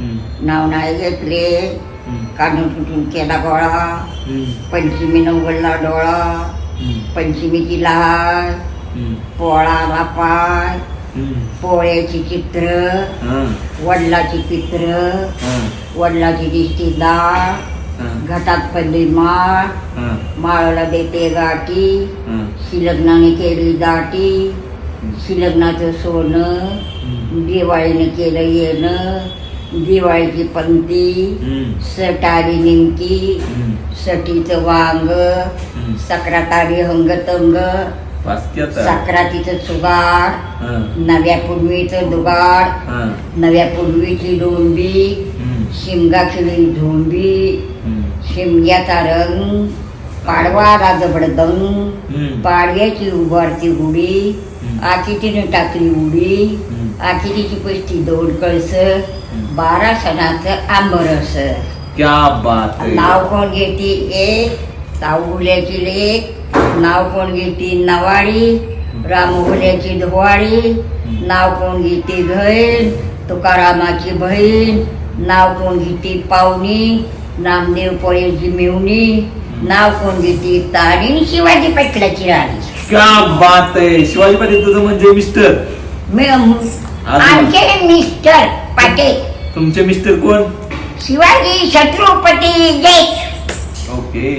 हम्म, नाव नाही घेतले. काढून सुटून केला गोळा. पंचमी उघडला डोळा. पंचमीची लहान हम्म, पोळाला पाय. पोळ्याची चित्र. वडिलाची चित्र वडिलाची दिसती डाळ हा, घटात पडली माळ. माळाला देते गाठी. शिलग्नाने केली दाटी. शिलग्नाचं सोनं. दिवाळीने केलं येणं. दिवाळीची पंक्ती हम्म, सटारी निमकी सटीचं वांग. सक्रातारी हंगतंग? सक्रातीचं सुगाड नव्या पूर्वीचं दुगाड नव्या पूर्वीची डोंबी हम्म, शिमगाखिळी झोंबी शिमग्याचा रंग पाडवा जबडदंग हम्म, पाडव्याची उभारती गुढी आकितीने टाकली उडी. हम्म. आकितीची पस्ती दोन कळस बारा सणाचं आंबरस. क्या बात नाव कोण घेती? एक. ताऊगुल्याची लेक नाव कोण घेती? नवाळी रामगुल्याची धुवाळी नाव कोण घेती? घैन तुकारामाची बहीण. नाव कोण घेती? पाहुणी. नामदेव पळेची मिवणी. नाव कोण घेती? ताणी शिवाजी पेटल्याची राणी. क्या बात आहे शिवाजी पाटील तुझं म्हणजे मिस्टर मी आमचे मिस्टर पाटील. तुमचे मिस्टर कोण? शिवाजी छत्रपती जय. ओके